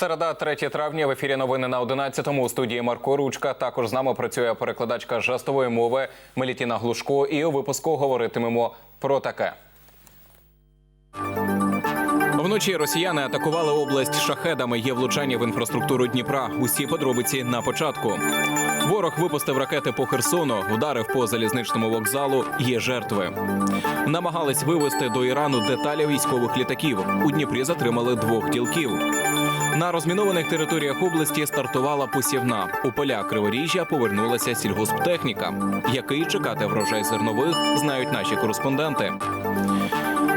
Середа, 3 травня. В ефірі новини на 11-му. У студії Марко Ручка. Також з нами працює перекладачка жестової мови Мелітіна Глушко. І у випуску говоритимемо про таке. Вночі росіяни атакували область шахедами. Є влучання в інфраструктуру Дніпра. Усі подробиці на початку. Ворог випустив ракети по Херсону, вдарив по залізничному вокзалу. Є жертви. Намагались вивезти до Ірану деталі військових літаків. У Дніпрі затримали двох ділків. На розмінованих територіях області стартувала посівна. У поля Криворіжжя повернулася сільгосптехніка. Який чекати врожай зернових, знають наші кореспонденти.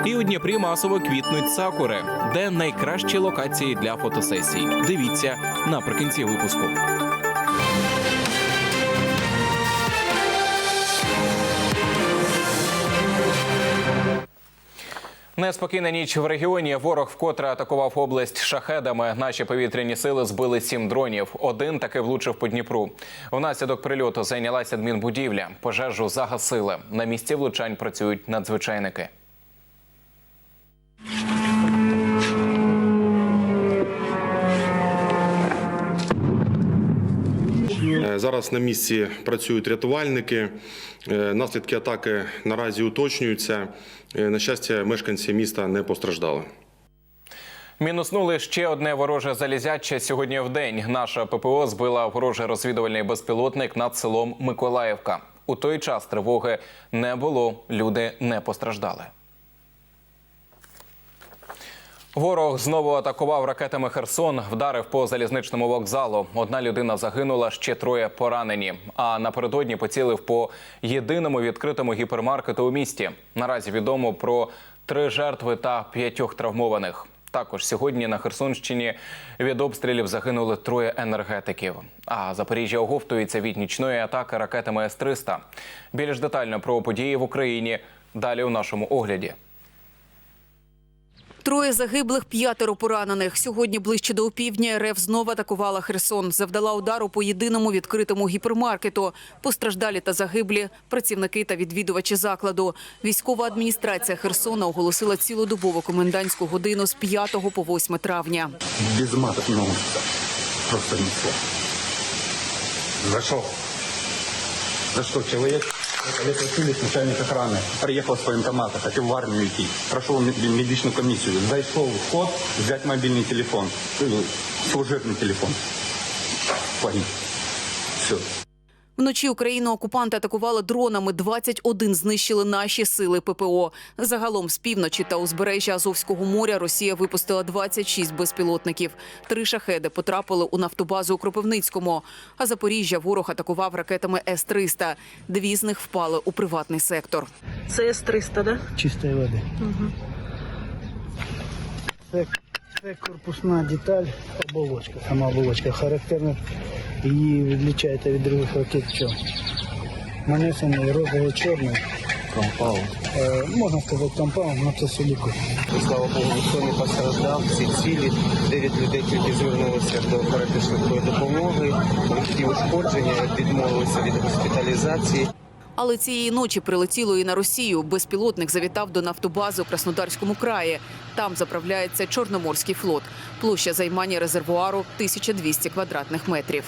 І у Дніпрі масово квітнуть сакури, де найкращі локації для фотосесій. Дивіться наприкінці випуску. Неспокійна ніч в регіоні. Ворог вкотре атакував область шахедами. Наші повітряні сили збили сім дронів. Один таки влучив по Дніпру. Внаслідок прильоту зайнялася адмінбудівля. Пожежу загасили. На місці влучань працюють надзвичайники. Е, Зараз на місці працюють рятувальники. Е, Наслідки атаки наразі уточнюються. Е, На щастя, мешканці міста не постраждали. Мінуснули ще одне вороже залізяче сьогодні в день. Наша ППО збила ворожий розвідувальний безпілотник над селом Миколаївка. У той час тривоги не було. Люди не постраждали. Ворог знову атакував ракетами Херсон, вдарив по залізничному вокзалу. Одна людина загинула, ще троє поранені. А напередодні поцілив по єдиному відкритому гіпермаркету у місті. Наразі відомо про три жертви та п'ятьох травмованих. Також сьогодні на Херсонщині від обстрілів загинули троє енергетиків. А Запоріжжя оговтується від нічної атаки ракетами С-300. Більш детально про події в Україні далі у нашому огляді. Троє загиблих, п'ятеро поранених. Сьогодні ближче до опівдня РФ знову атакувала Херсон. Завдала удару по єдиному відкритому гіпермаркету. Постраждалі та загиблі працівники та відвідувачі закладу. Військова адміністрація Херсона оголосила цілодобову комендантську годину з 5 по 8 травня. без могу сказать. Просто не слов. Зашел. Зашел человек, Олег Васильевич, начальник охраны, приехал с военкомата, хотел в армию идти, прошел мед- медичную комиссию, зашел в вход, взять мобильный телефон, э, служебный телефон. Погиб. Все. Вночі Україну окупанти атакували дронами. 21 знищили наші сили ППО. Загалом з півночі та узбережжя Азовського моря Росія випустила 26 безпілотників. Три шахеди потрапили у нафтобазу у Кропивницькому. А Запоріжжя ворог атакував ракетами С-300. Дві з них впали у приватний сектор. Це С-300, да? чистої води. Це, це корпусна деталь, оболочка, сама оболочка. Характерно її відлічаєте від других ракет що? Нанесений розовий чорний компаунд. Е, можна сказати компаунд, але це силікон. Слава Богу, ніхто не постраждав, всі цілі. Дев'ять людей тільки звернулися до карети допомоги. Легкі ушкодження, відмовилися від госпіталізації. Але цієї ночі прилетіло і на Росію. Безпілотник завітав до нафтобази у Краснодарському краї. Там заправляється Чорноморський флот. Площа займання резервуару 1200 квадратних метрів.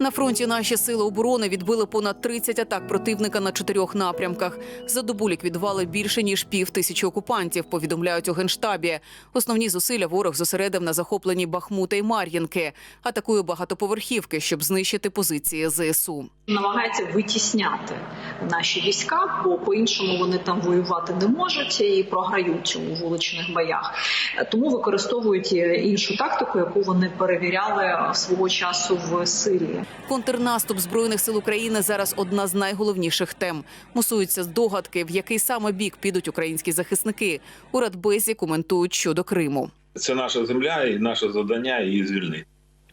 На фронті наші сили оборони відбили понад 30 атак противника на чотирьох напрямках. За добу ліквідували більше ніж пів тисячі окупантів. Повідомляють у генштабі. Основні зусилля ворог зосередив на захопленні Бахмута і Мар'їнки. Атакує багатоповерхівки, щоб знищити позиції ЗСУ. Намагається витісняти наші війська, бо по-іншому вони там воювати не можуть і програють у вуличних боях. Тому використовують іншу тактику, яку вони перевіряли свого часу в Сирії. Контрнаступ збройних сил України зараз одна з найголовніших тем. Мусуються здогадки, в який саме бік підуть українські захисники. У Радбезі коментують щодо Криму. Це наша земля і наше завдання її звільнити.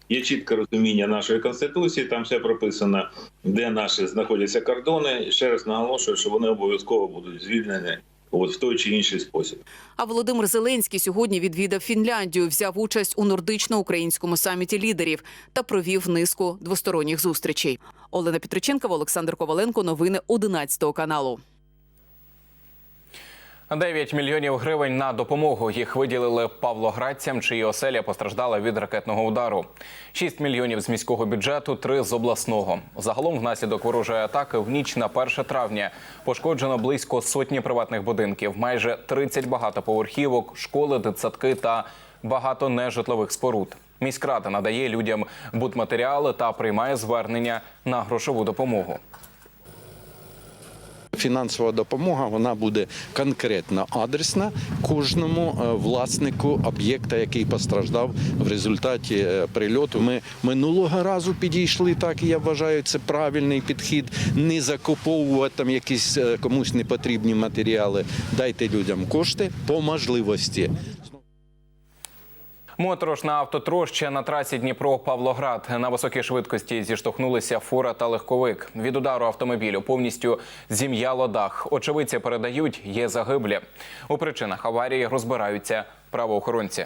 Є чітке розуміння нашої конституції, там все прописано, де наші знаходяться кордони. Ще раз наголошую, що вони обов'язково будуть звільнені от в той чи інший спосіб. А Володимир Зеленський сьогодні відвідав Фінляндію, взяв участь у нордично-українському саміті лідерів та провів низку двосторонніх зустрічей. Олена Петриченкова, Олександр Коваленко. Новини 11 каналу. 9 мільйонів гривень на допомогу їх виділили павлоградцям, чиї оселя постраждали від ракетного удару. 6 мільйонів з міського бюджету, 3 з обласного. Загалом, внаслідок ворожої атаки, в ніч на 1 травня пошкоджено близько сотні приватних будинків, майже 30 багатоповерхівок, школи, дитсадки та багато нежитлових споруд. Міськрада надає людям будматеріали та приймає звернення на грошову допомогу. Фінансова допомога вона буде конкретно адресна кожному е, власнику об'єкта, який постраждав в результаті е, прильоту. Ми минулого разу підійшли так, і я вважаю, це правильний підхід. Не закуповувати там якісь е, комусь непотрібні матеріали. Дайте людям кошти по можливості. Моторош на автотроща на трасі Дніпро-Павлоград. На високій швидкості зіштовхнулися фура та легковик. Від удару автомобілю повністю зім'яло дах. Очевидці передають, є загиблі. У причинах аварії розбираються правоохоронці.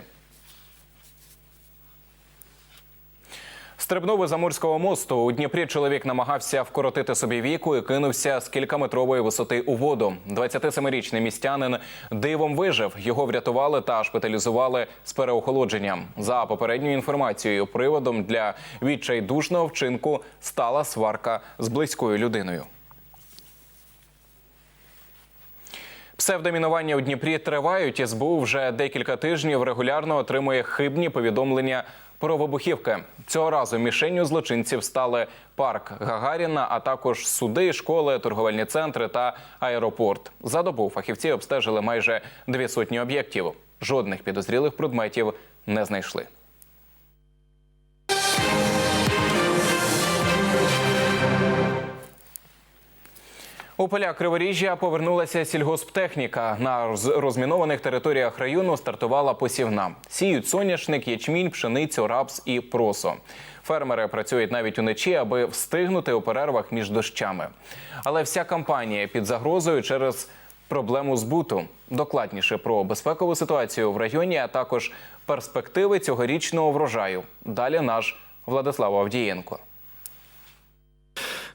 Стрибнув із Амурського мосту. У Дніпрі чоловік намагався вкоротити собі віку і кинувся з кількаметрової висоти у воду. 27-річний містянин дивом вижив. Його врятували та шпиталізували з переохолодженням. За попередньою інформацією, приводом для відчайдушного вчинку стала сварка з близькою людиною. Псевдомінування у Дніпрі тривають. СБУ вже декілька тижнів регулярно отримує хибні повідомлення про вибухівки. Цього разу мішенню злочинців стали парк Гагаріна, а також суди, школи, торговельні центри та аеропорт. За добу фахівці обстежили майже дві сотні об'єктів. Жодних підозрілих предметів не знайшли. У поля Криворіжжя повернулася сільгосптехніка. На роз- розмінованих територіях району стартувала посівна. Сіють соняшник, ячмінь, пшеницю, рапс і просо. Фермери працюють навіть уночі, аби встигнути у перервах між дощами. Але вся кампанія під загрозою через проблему збуту. Докладніше про безпекову ситуацію в районі, а також перспективи цьогорічного врожаю. Далі наш Владислав Авдієнко.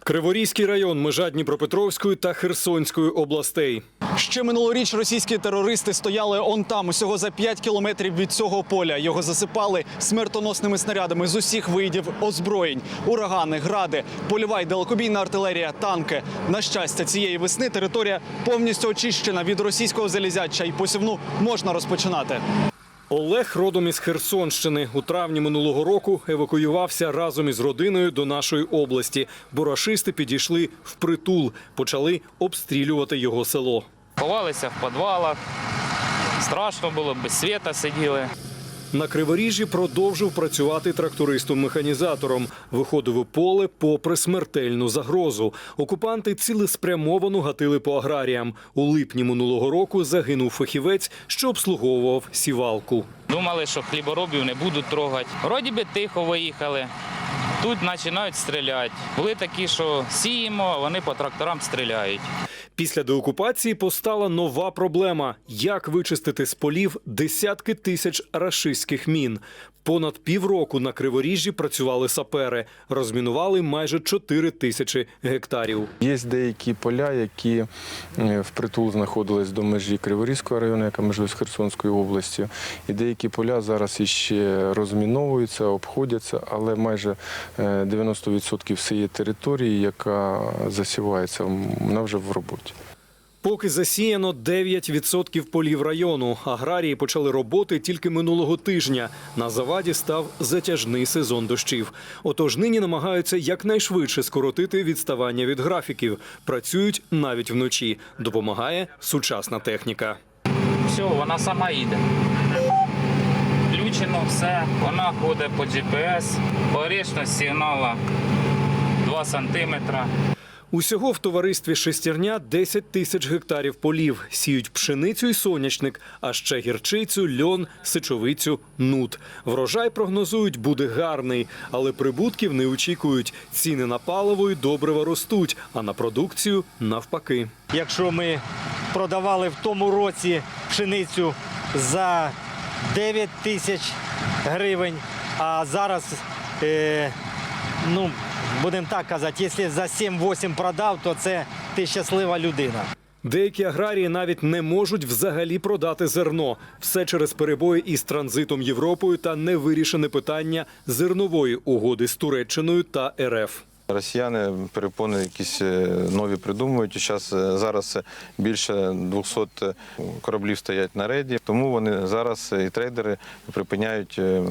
Криворізький район, межа Дніпропетровської та Херсонської областей. Ще минулоріч російські терористи стояли он там, усього за 5 кілометрів від цього поля. Його засипали смертоносними снарядами з усіх видів озброєнь: урагани, гради, польова й далекобійна артилерія, танки. На щастя, цієї весни територія повністю очищена від російського залізяча і посівну можна розпочинати. Олег родом із Херсонщини. У травні минулого року евакуювався разом із родиною до нашої області. Бо рашисти підійшли впритул, почали обстрілювати його село. Ховалися в підвалах. Страшно було, без світа сиділи. На Криворіжжі продовжив працювати трактористом-механізатором. Виходив у поле попри смертельну загрозу. Окупанти цілеспрямовано гатили по аграріям. У липні минулого року загинув фахівець, що обслуговував сівалку. Думали, що хліборобів не будуть трогати. Вроді би тихо виїхали. Тут починають стріляти. Були такі, що сіємо, а вони по тракторам стріляють. Після деокупації постала нова проблема: як вичистити з полів десятки тисяч рашистських мін. Понад півроку на Криворіжжі працювали сапери, розмінували майже 4 тисячі гектарів. Є деякі поля, які е, впритул знаходились до межі Криворізького району, яка межує з Херсонською областю. І деякі поля зараз іще розміновуються, обходяться, але майже е, 90% всієї території, яка засівається, вона вже в роботі. Поки засіяно 9% полів району. Аграрії почали роботи тільки минулого тижня. На заваді став затяжний сезон дощів. Отож нині намагаються якнайшвидше скоротити відставання від графіків. Працюють навіть вночі. Допомагає сучасна техніка. Все, вона сама їде. Включено все. Вона ходить по GPS. Погрішність сигнала 2 сантиметра. Усього в товаристві шестерня 10 тисяч гектарів полів. Сіють пшеницю і сонячник, а ще гірчицю, льон, сичовицю, нут. Врожай прогнозують буде гарний, але прибутків не очікують. Ціни на паливо і добрива ростуть, а на продукцію навпаки. Якщо ми продавали в тому році пшеницю за 9 тисяч гривень, а зараз, е, ну, будемо так казати, якщо за 7-8 продав, то це ти щаслива людина. Деякі аграрії навіть не можуть взагалі продати зерно. Все через перебої із транзитом Європою та невирішене питання зернової угоди з Туреччиною та РФ. Росіяни перепони якісь е, нові придумують. Зараз, зараз більше 200 кораблів стоять на рейді, тому вони зараз і трейдери припиняють е,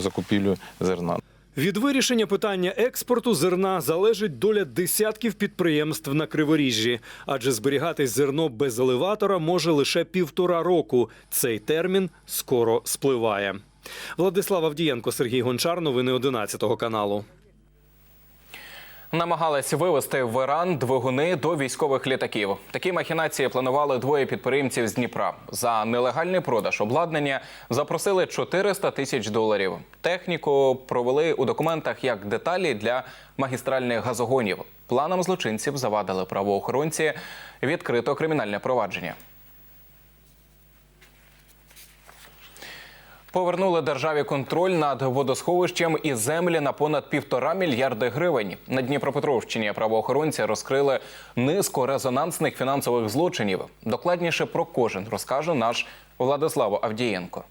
закупівлю зерна. Від вирішення питання експорту зерна залежить доля десятків підприємств на Криворіжжі, адже зберігатись зерно без елеватора може лише півтора року. Цей термін скоро спливає. Владислав Авдієнко, Сергій Гончар. Новини 11 каналу. Намагались вивезти в Іран двигуни до військових літаків. Такі махінації планували двоє підприємців з Дніпра. За нелегальний продаж обладнання запросили 400 тисяч доларів. Техніку провели у документах як деталі для магістральних газогонів. Планам злочинців завадили правоохоронці. Відкрито кримінальне провадження. Повернули державі контроль над водосховищем і землі на понад півтора мільярди гривень. На Дніпропетровщині правоохоронці розкрили низку резонансних фінансових злочинів. Докладніше про кожен розкаже наш Владислав Авдієнко.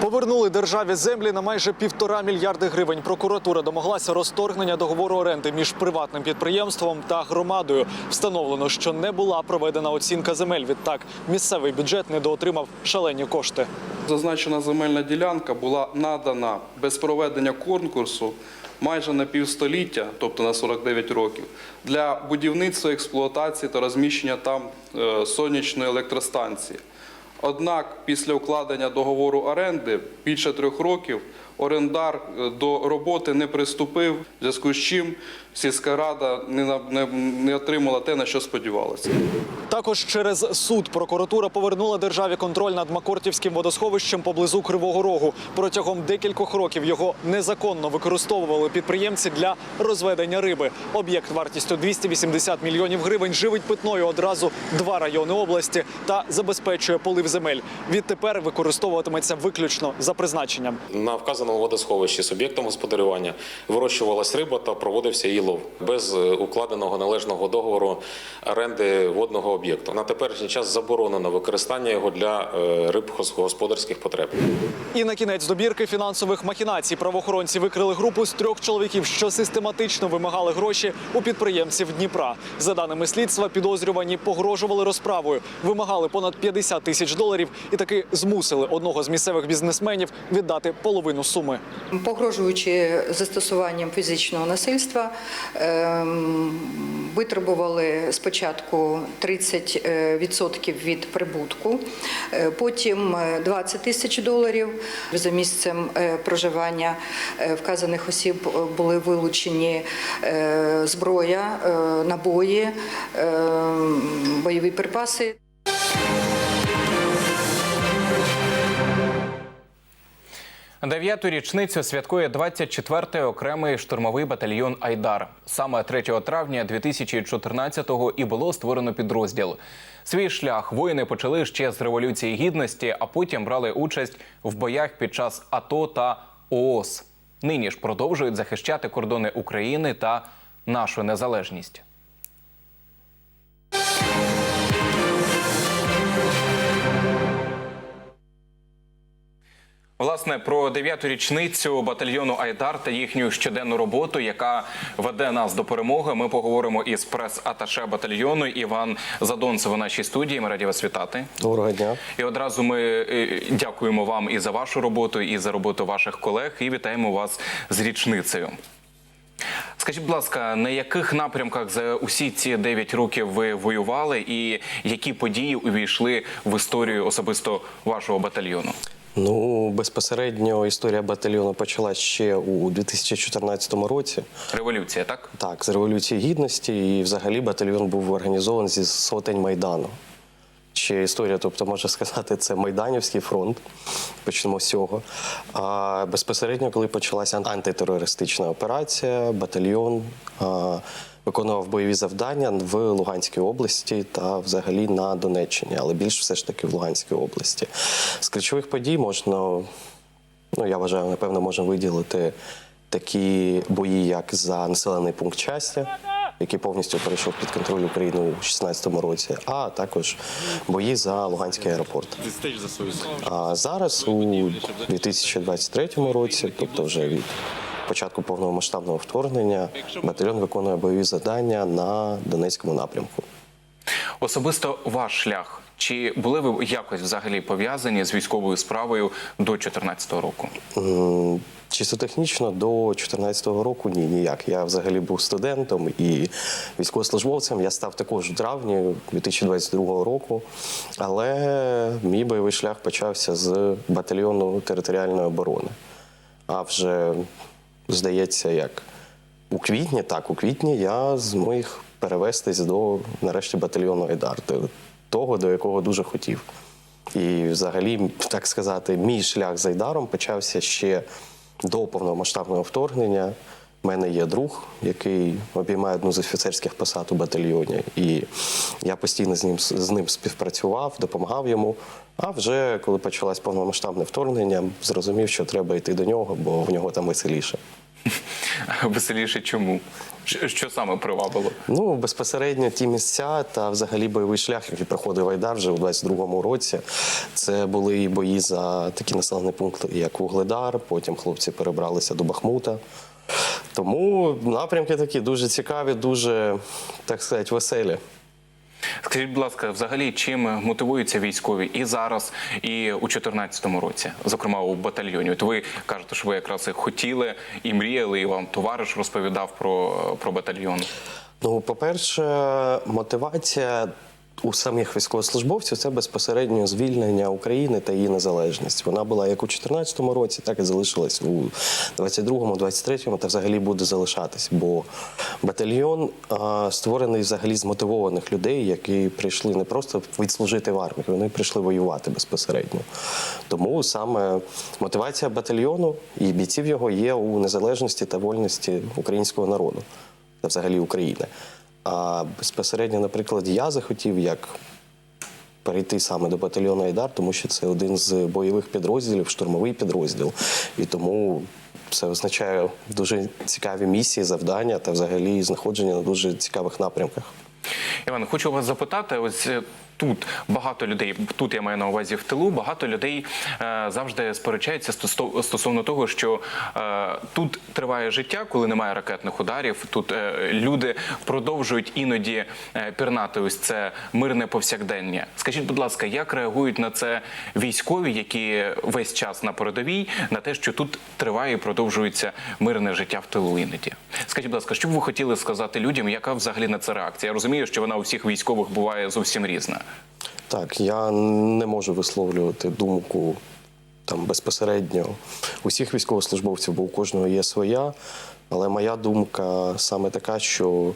Повернули державі землі на майже півтора мільярди гривень. Прокуратура домоглася розторгнення договору оренди між приватним підприємством та громадою. Встановлено, що не була проведена оцінка земель. Відтак місцевий бюджет недоотримав шалені кошти. Зазначена земельна ділянка була надана без проведення конкурсу майже на півстоліття, тобто на 49 років, для будівництва, експлуатації та розміщення там е, сонячної електростанції. Однак після укладення договору оренди більше трьох років орендар е, до роботи не приступив, в зв'язку з чим сільська рада не, на- не, не отримала те, на що сподівалася. Також через суд прокуратура повернула державі контроль над Макортівським водосховищем поблизу Кривого Рогу. Протягом декількох років його незаконно використовували підприємці для розведення риби. Об'єкт вартістю 280 мільйонів гривень живить питною одразу два райони області та забезпечує полив земель. Відтепер використовуватиметься виключно за призначенням. На вказаному водосховищі суб'єктом господарювання вирощувалась риба та проводився її лов без е, укладеного належного договору оренди водного об'єкту. На теперішній час заборонено використання його для е, рибгосподарських потреб. І на кінець добірки фінансових махінацій правоохоронці викрили групу з трьох чоловіків, що систематично вимагали гроші у підприємців Дніпра. За даними слідства, підозрювані погрожували розправою, вимагали понад 50 тисяч доларів і таки змусили одного з місцевих бізнесменів віддати половину суми. Погрожуючи застосуванням фізичного насильства, ем, витребували спочатку 30% від прибутку, е, потім е, 20 тисяч доларів. За місцем е, проживання е, вказаних осіб е, були вилучені е, зброя, е, набої, е, бойові припаси. Дев'яту річницю святкує 24-й окремий штурмовий батальйон Айдар. Саме 3 травня 2014-го і було створено підрозділ. Свій шлях воїни почали ще з революції гідності, а потім брали участь в боях під час АТО та ООС. Нині ж продовжують захищати кордони України та нашу незалежність. Власне, про дев'яту річницю батальйону Айдар та їхню щоденну роботу, яка веде нас до перемоги. Ми поговоримо із прес-аташе батальйону Іван Задонцев у нашій студії. Ми раді вас вітати. Доброго дня. І одразу ми е, дякуємо вам і за вашу роботу, і за роботу ваших колег. І вітаємо вас з річницею. Скажіть, будь ласка, на яких напрямках за усі ці 9 років ви воювали, і які події увійшли в історію особисто вашого батальйону? Ну, безпосередньо історія батальйону почалась ще у 2014 році. Революція, так? Так, з Революції Гідності, і взагалі батальйон був організований зі сотень Майдану. Ще історія, тобто, можна сказати, це Майданівський фронт. Почнемо з цього. А безпосередньо, коли почалася антитерористична операція, батальйон а, виконував бойові завдання в Луганській області та взагалі на Донеччині, але більш все ж таки в Луганській області. З ключових подій можна ну я вважаю, напевно, можна виділити такі бої, як за населений пункт щастя, який повністю перейшов під контроль України у 2016 році, а також бої за Луганський аеропорт. А зараз у 2023 році, тобто вже від початку повномасштабного вторгнення, батальйон виконує бойові завдання на Донецькому напрямку. Особисто ваш шлях. Чи були ви якось взагалі пов'язані з військовою справою до 2014 року? Чисто технічно до 2014 року ні, ніяк. Я взагалі був студентом і військовослужбовцем. Я став також у травні 2022 року. Але мій бойовий шлях почався з батальйону територіальної оборони. А вже, здається, як у квітні, так, у квітні я зміг перевестись до нарешті батальйону Айдар, того, до якого дуже хотів. І взагалі, так сказати, мій шлях з Айдаром почався ще до повномасштабного вторгнення. У мене є друг, який обіймає одну з офіцерських посад у батальйоні, і я постійно з ним з ним співпрацював, допомагав йому. А вже коли почалось повномасштабне вторгнення, зрозумів, що треба йти до нього, бо в нього там веселіше. Веселіше чому? Що саме привабило? Ну, безпосередньо ті місця та взагалі бойовий шлях, який проходив Айдар вже у 22-му році. Це були і бої за такі населені пункти, як Вугледар. Потім хлопці перебралися до Бахмута. Тому напрямки такі дуже цікаві, дуже, так сказати, веселі. Скажіть, будь ласка, взагалі чим мотивуються військові і зараз, і у 2014 році, зокрема у батальйоні? От ви кажете, що ви якраз і хотіли і мріяли, і вам товариш розповідав про, про батальйон. Ну, по-перше, мотивація у самих військовослужбовців це безпосередньо звільнення України та її незалежність. Вона була як у 2014 році, так і залишилась у 22-му, 23-му та взагалі буде залишатись. Бо батальйон а, створений взагалі з мотивованих людей, які прийшли не просто відслужити в армії, вони прийшли воювати безпосередньо. Тому саме мотивація батальйону і бійців його є у незалежності та вольності українського народу та взагалі України. А безпосередньо, наприклад, я захотів як перейти саме до батальйону Айдар, тому що це один з бойових підрозділів, штурмовий підрозділ. І тому це означає дуже цікаві місії, завдання та взагалі знаходження на дуже цікавих напрямках. Іван, хочу вас запитати. Ось е, тут багато людей, тут я маю на увазі в тилу, багато людей е, завжди сперечаються стосовно того, що е, тут триває життя, коли немає ракетних ударів. Тут е, люди продовжують іноді е, пірнати ось це мирне повсякдення. Скажіть, будь ласка, як реагують на це військові, які весь час на передовій, на те, що тут триває і продовжується мирне життя в тилу іноді? Скажіть, будь ласка, що б ви хотіли сказати людям, яка взагалі на це реакція? Я розумію, що вона у всіх військових буває зовсім різна. Так, я не можу висловлювати думку там безпосередньо усіх військовослужбовців, бо у кожного є своя. Але моя думка саме така, що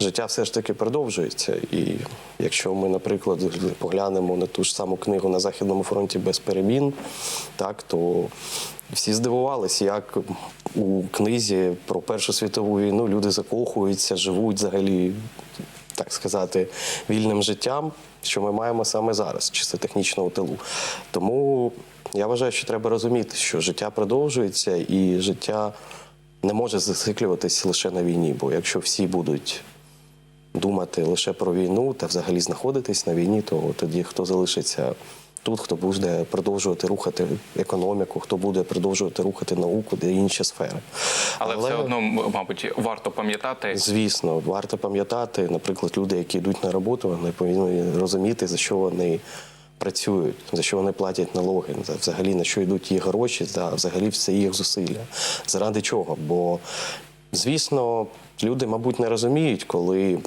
життя все ж таки продовжується. І якщо ми, наприклад, поглянемо на ту ж саму книгу на Західному фронті без перемін, так то всі здивувалися, як у книзі про Першу світову війну люди закохуються, живуть взагалі так сказати, вільним життям, що ми маємо саме зараз, чисто технічно у тилу. Тому я вважаю, що треба розуміти, що життя продовжується і життя не може зациклюватись лише на війні. Бо якщо всі будуть думати лише про війну та взагалі знаходитись на війні, то тоді хто залишиться тут, хто буде продовжувати рухати економіку, хто буде продовжувати рухати науку та інші сфери. Але, все одно, мабуть, варто пам'ятати. Звісно, варто пам'ятати, наприклад, люди, які йдуть на роботу, вони повинні розуміти, за що вони працюють, за що вони платять налоги, взагалі на що йдуть їх гроші, за взагалі все їх зусилля. Заради чого? Бо, звісно, люди, мабуть, не розуміють, коли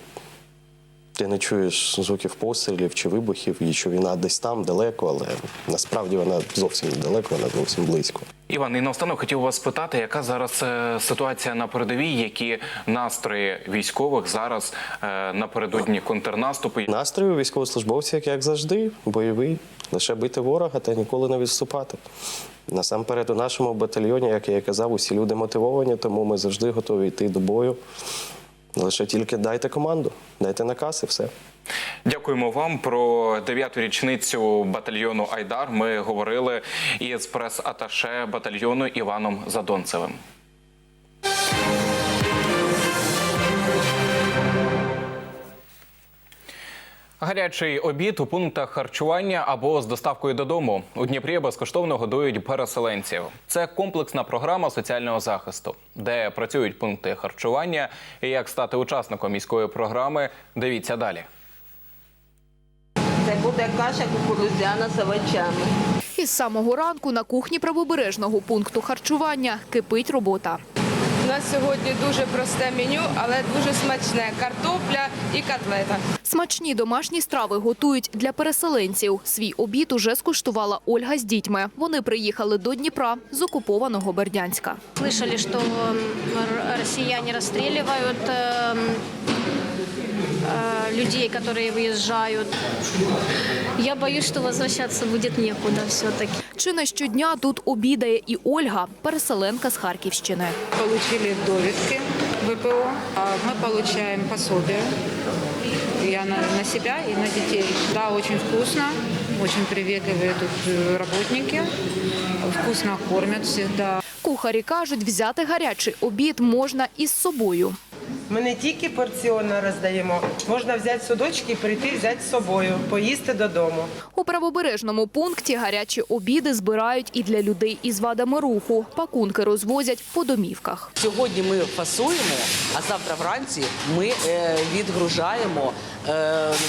ти не чуєш звуків пострілів чи вибухів, і що війна десь там далеко, але насправді вона зовсім недалеко, вона зовсім близько. Іван, і наостанок хотів вас спитати, яка зараз е, ситуація на передовій, які настрої військових зараз е, напередодні контрнаступу? Настрій у військовослужбовців, як завжди, бойовий. Лише бити ворога та ніколи не відступати. Насамперед, у нашому батальйоні, як я і казав, усі люди мотивовані, тому ми завжди готові йти до бою. Лише тільки дайте команду, дайте наказ і все. Дякуємо вам про дев'яту річницю батальйону Айдар. Ми говорили із прес-аташе батальйону Іваном Задонцевим. Гарячий обід у пунктах харчування або з доставкою додому у Дніпрі безкоштовно годують переселенців. Це комплексна програма соціального захисту, де працюють пункти харчування. І як стати учасником міської програми, дивіться далі. Це буде каша кукурудзяна з овочами. Із самого ранку на кухні правобережного пункту харчування кипить робота. У нас сьогодні дуже просте меню, але дуже смачне картопля і котлета. Смачні домашні страви готують для переселенців. Свій обід уже скуштувала Ольга з дітьми. Вони приїхали до Дніпра з окупованого Бердянська. Слышали, що росіяни р- россияне расстреливают э, э, людей, которые выезжают. Я боюсь, что возвращаться будет некуда все-таки. Чи не щодня тут обідає і Ольга, переселенка з Харківщини. Получили довідки ВПО. А Мы получаем пособие. Я на, на себя и на детей. Да, очень вкусно, очень приветливые тут э, работники. Вкусно кормят всегда. Кухарі кажуть, взяти гарячий обід можна із собою. Ми не тільки порціонно роздаємо, можна взяти судочки і прийти взяти з собою, поїсти додому. У правобережному пункті гарячі обіди збирають і для людей із вадами руху. Пакунки розвозять по домівках. Сьогодні ми фасуємо, а завтра вранці ми е, відгружаємо е,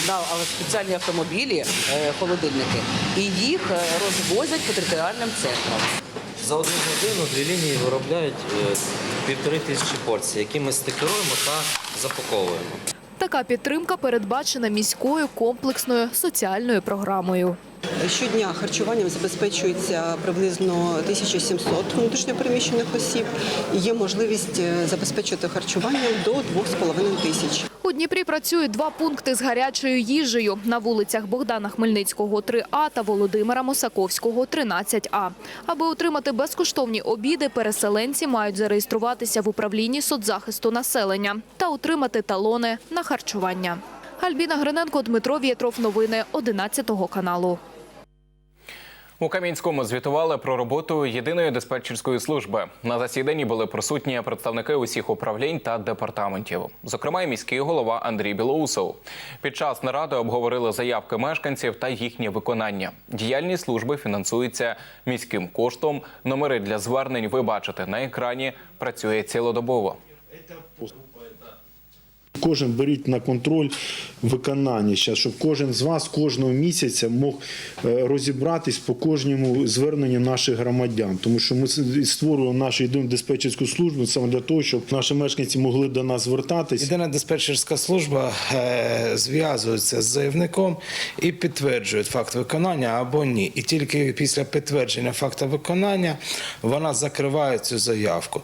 на спеціальні автомобілі е, холодильники і їх розвозять по територіальним центрам. За одну годину дві лінії виробляють е, півтори тисячі порцій, які ми стикеруємо та запаковуємо. Така підтримка передбачена міською комплексною соціальною програмою. Щодня харчуванням забезпечується приблизно 1700 внутрішньопереміщених осіб. Є можливість е, забезпечити харчуванням до 2,5 тисяч. У Дніпрі працюють два пункти з гарячою їжею на вулицях Богдана Хмельницького 3А та Володимира Мосаковського 13А. Аби отримати безкоштовні обіди, переселенці мають зареєструватися в управлінні соцзахисту населення та отримати талони на харчування. Альбіна Гриненко, Дмитро Вєтров. Новини 11 каналу. У Кам'янському звітували про роботу єдиної диспетчерської служби. На засіданні були присутні представники усіх управлінь та департаментів, зокрема, і міський голова Андрій Білоусов. Під час наради обговорили заявки мешканців та їхнє виконання. Діяльність служби фінансується міським коштом. Номери для звернень ви бачите на екрані. Працює цілодобово. Кожен беріть на контроль виконання, щоб кожен з вас кожного місяця мог е, розібратись по кожному зверненню наших громадян. Тому що ми створюємо нашу єдину диспетчерську службу саме для того, щоб наші мешканці могли до нас звертатись. Єдина диспетчерська служба е, зв'язується з заявником і підтверджує факт виконання або ні. І тільки після підтвердження факту виконання вона закриває цю заявку.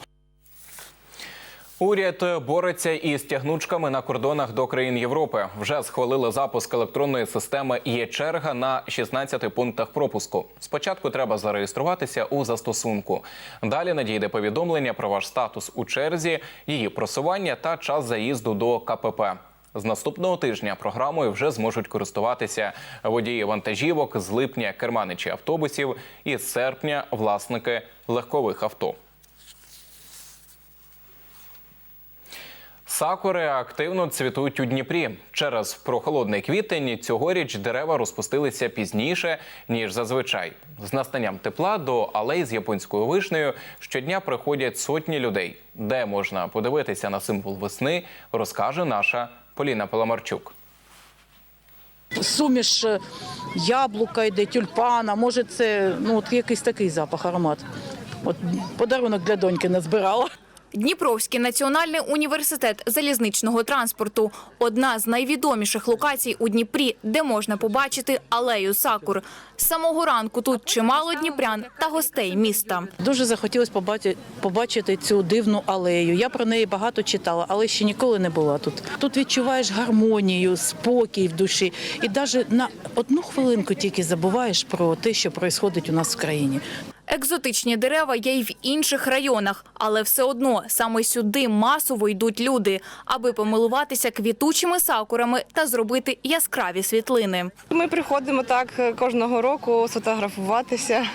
Уряд бореться із тягнучками на кордонах до країн Європи. Вже схвалили запуск електронної системи «Є черга» на 16 пунктах пропуску. Спочатку треба зареєструватися у застосунку. Далі надійде повідомлення про ваш статус у черзі, її просування та час заїзду до КПП. З наступного тижня програмою вже зможуть користуватися водії вантажівок з липня керманичі автобусів і з серпня власники легкових авто. Сакури активно цвітуть у Дніпрі. Через прохолодний квітень цьогоріч дерева розпустилися пізніше ніж зазвичай. З настанням тепла до алей з японською вишнею щодня приходять сотні людей. Де можна подивитися на символ весни, розкаже наша Поліна Паламарчук. суміш е, яблука йде, тюльпана, може це ну, от якийсь такий запах, аромат. От подарунок для доньки назбирала. Дніпровський національний університет залізничного транспорту одна з найвідоміших локацій у Дніпрі, де можна побачити алею сакур. З самого ранку тут чимало дніпрян та гостей міста. Дуже захотілося побачити, побачити цю дивну алею. Я про неї багато читала, але ще ніколи не була тут. Тут відчуваєш гармонію, спокій в душі, і навіть на одну хвилинку тільки забуваєш про те, що відбувається у нас в країні. Екзотичні дерева є й в інших районах, але все одно саме сюди масово йдуть люди, аби помилуватися квітучими сакурами та зробити яскраві світлини. Ми приходимо так е, кожного року сфотографуватися,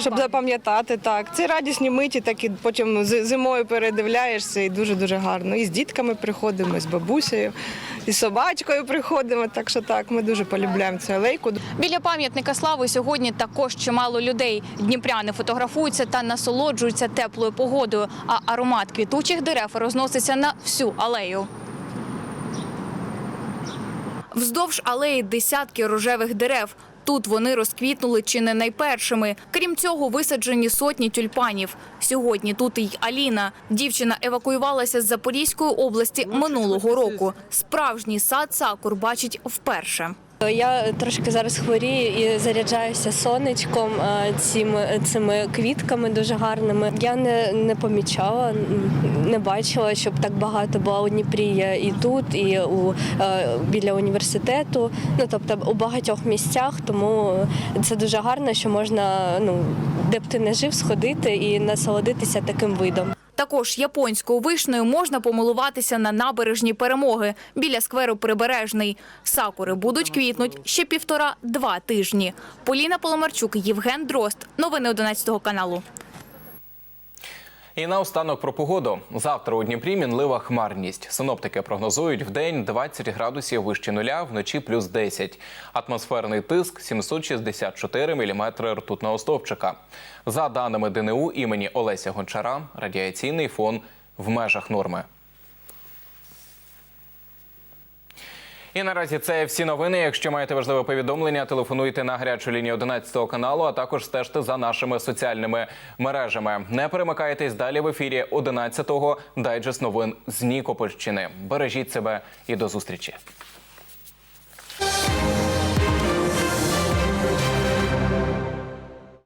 щоб запам'ятати так. Це радісні миті, так і потім зимою передивляєшся і дуже дуже гарно. І з дітками приходимо, і з бабусею, і з собачкою приходимо. Так що так, ми дуже полюбляємо цю алейку. Біля пам'ятника слави сьогодні також чимало людей. Дніпряни фотографуються та насолоджуються теплою погодою, а аромат квітучих дерев розноситься на всю алею. Вздовж алеї десятки рожевих дерев. Тут вони розквітнули чи не найпершими. Крім цього, висаджені сотні тюльпанів. Сьогодні тут і Аліна. Дівчина евакуювалася з Запорізької області минулого року. Справжній сад сакур бачить вперше. Я трошки зараз хворію і заряджаюся сонечком, е, цими, цими квітками дуже гарними. Я не, не помічала, не бачила, щоб так багато було у Дніпрі є і тут, і у, е, біля університету. Ну тобто у багатьох місцях, тому це дуже гарно, що можна, ну де б ти не жив, сходити і насолодитися таким видом. Також японською вишнею можна помилуватися на набережні перемоги біля скверу Прибережний. Сакури будуть квітнуть ще півтора-два тижні. Поліна Поломарчук, Євген Дрозд. Новини 11 каналу. І наостанок про погоду. Завтра у Дніпрі мінлива хмарність. Синоптики прогнозують в день 20 градусів вище нуля, вночі плюс 10. Атмосферний тиск 764 міліметри ртутного стовпчика. За даними ДНУ імені Олеся Гончара, радіаційний фон в межах норми. І наразі це всі новини. Якщо маєте важливе повідомлення, телефонуйте на гарячу лінію 11 каналу, а також стежте за нашими соціальними мережами. Не перемикайтесь далі в ефірі 11-го дайджест новин з Нікопольщини. Бережіть себе і до зустрічі.